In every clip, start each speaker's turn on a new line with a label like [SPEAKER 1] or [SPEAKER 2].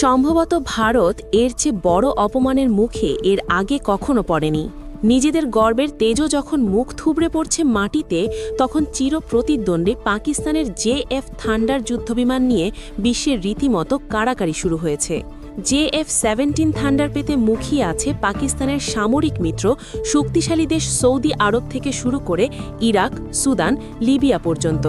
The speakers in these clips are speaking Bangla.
[SPEAKER 1] সম্ভবত ভারত এর চেয়ে বড় অপমানের মুখে এর আগে কখনো পড়েনি। নিজেদের গর্বের তেজও যখন মুখ থুবড়ে পড়ছে মাটিতে, তখন চির প্রতিদ্বন্দ্বে পাকিস্তানের জে এফ থান্ডার যুদ্ধবিমান নিয়ে বিশ্বের রীতিমতো কাড়াকাড়ি শুরু হয়েছে। জে এফ সেভেন্টিন থান্ডার পেতে মুখিয়ে আছে পাকিস্তানের সামরিক মিত্র, শক্তিশালী দেশ সৌদি আরব থেকে শুরু করে ইরাক, সুদান, লিবিয়া পর্যন্ত।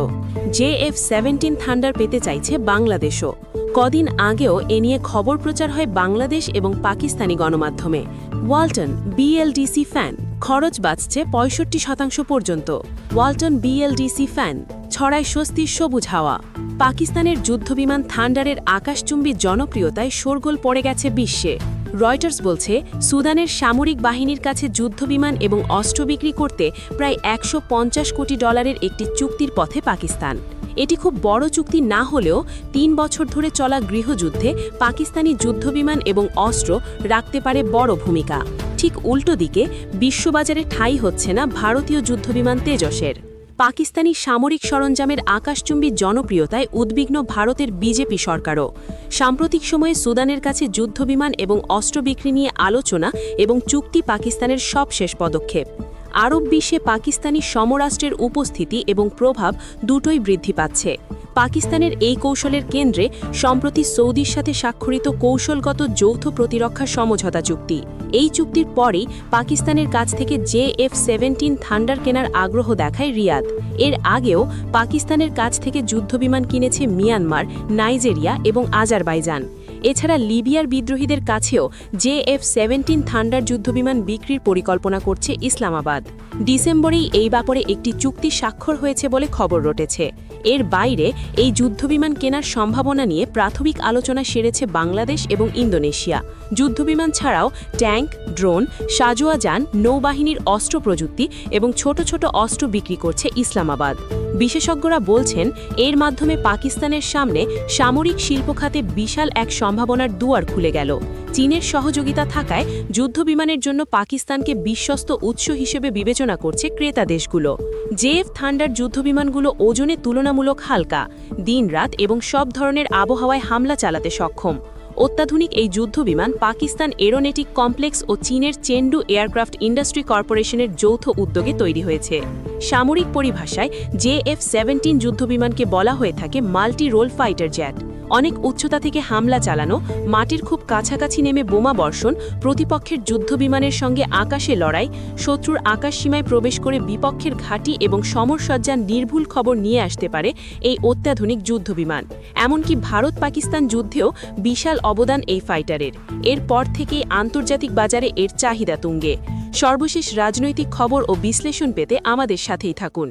[SPEAKER 1] জে এফ সেভেন্টিন থান্ডার পেতে চাইছে বাংলাদেশও। কদিন আগেও এ নিয়ে খবর প্রচার হয় বাংলাদেশ এবং পাকিস্তানি গণমাধ্যমে। ওয়ালটন বিএলডিসি ফ্যান, খরচ বাঁচছে পঁয়ষট্টি শতাংশ পর্যন্ত। ওয়ালটন বিএলডিসি ফ্যান, ছড়ায় স্বস্তির সবুজ হাওয়া। পাকিস্তানের যুদ্ধবিমান থান্ডারের আকাশচুম্বী জনপ্রিয়তায় শোরগোল পড়ে গেছে বিশ্বে। রয়টার্স বলছে, সুদানের সামরিক বাহিনীর কাছে যুদ্ধবিমান এবং অস্ত্র বিক্রি করতে প্রায় একশো পঞ্চাশ কোটি ডলারের একটি চুক্তির পথে পাকিস্তান। এটি খুব বড় চুক্তি না হলেও তিন বছর ধরে চলা গৃহযুদ্ধে পাকিস্তানি যুদ্ধবিমান এবং অস্ত্র রাখতে পারে বড় ভূমিকা। ঠিক উল্টো দিকে, বিশ্ববাজারে ঠাঁই হচ্ছে না ভারতীয় যুদ্ধবিমান তেজসের। পাকিস্তানি সামরিক সরঞ্জামের আকাশচুম্বী জনপ্রিয়তায় উদ্বিগ্ন ভারতের বিজেপি সরকারও। সাম্প্রতিক সময়ে সুদানের কাছে যুদ্ধবিমান এবং অস্ত্র বিক্রি নিয়ে আলোচনা এবং চুক্তি পাকিস্তানের সবশেষ পদক্ষেপ। আরব বিশ্বে পাকিস্তানি সমরাষ্ট্রের উপস্থিতি এবং প্রভাব দুটোই বৃদ্ধি পাচ্ছে। পাকিস্তানের এই কৌশলের কেন্দ্রে সম্প্রতি সৌদির সাথে স্বাক্ষরিত কৌশলগত যৌথ প্রতিরক্ষা সমঝোতা চুক্তি। এই চুক্তির পরেই পাকিস্তানের কাছ থেকে জে এফ সেভেন্টিন থান্ডার কেনার আগ্রহ দেখায় রিয়াদ। এর আগেও পাকিস্তানের কাছ থেকে যুদ্ধবিমান কিনেছে মিয়ানমার, নাইজেরিয়া এবং আজারবাইজান। এছাড়া লিবিয়ার বিদ্রোহীদের কাছেও জে এফ সেভেন্টিন থান্ডার যুদ্ধবিমান বিক্রির পরিকল্পনা করছে ইসলামাবাদ। ডিসেম্বরেই এই ব্যাপারে একটি চুক্তি স্বাক্ষর হয়েছে বলে খবর রটেছে। এর বাইরে এই যুদ্ধবিমান কেনার সম্ভাবনা নিয়ে প্রাথমিক আলোচনা সেরেছে বাংলাদেশ এবং ইন্দোনেশিয়া। যুদ্ধবিমান ছাড়াও ট্যাঙ্ক, ড্রোন সাজোয়া যান নৌবাহিনীর অস্ত্র প্রযুক্তি এবং ছোট ছোট অস্ত্র বিক্রি করছে ইসলামাবাদ। বিশেষজ্ঞরা বলছেন, এর মাধ্যমে পাকিস্তানের সামনে সামরিক শিল্প খাতে বিশাল এক সম্ভাবনার দুয়ার খুলে গেল। চীনের সহযোগিতা থাকায় যুদ্ধবিমানের জন্য পাকিস্তানকে বিশ্বস্ত উৎস হিসেবে বিবেচনা করছে ক্রেতা দেশগুলো। জেএফ থান্ডার যুদ্ধবিমানগুলো ওজনে তুলনামূলক হালকা, দিনরাত এবং সব ধরনের আবহাওয়ায় হামলা চালাতে সক্ষম। অত্যাধুনিক এই যুদ্ধবিমান পাকিস্তান এরোনেটিক কমপ্লেক্স ও চীনের চেন্ডু এয়ারক্রাফট ইন্ডাস্ট্রি কর্পোরেশনের যৌথ উদ্যোগে তৈরি হয়েছে। সামরিক পরিভাষায় জে এফ সেভেন্টিন যুদ্ধবিমানকে বলা হয়ে থাকে মাল্টি রোল ফাইটার জ্যাট অনেক উচ্চতা থেকে হামলা চালানো, মাটির খুব কাছাকাছি নেমে বোমা বর্ষণ, প্রতিপক্ষের যুদ্ধবিমানের সঙ্গে আকাশে লড়াই, শত্রুর আকাশ সীমায় প্রবেশ করে বিপক্ষের ঘাঁটি এবং সমরসজ্জার নির্ভুল খবর নিয়ে আসতে পারে এই অত্যাধুনিক যুদ্ধবিমান এমনকি ভারত পাকিস্তান যুদ্ধেও বিশাল অবদান এই ফাইটারের। এরপর থেকেই আন্তর্জাতিক বাজারে এর চাহিদা তুঙ্গে। সর্বশেষ রাজনৈতিক খবর ও বিশ্লেষণ পেতে আমাদের সাথেই থাকুন।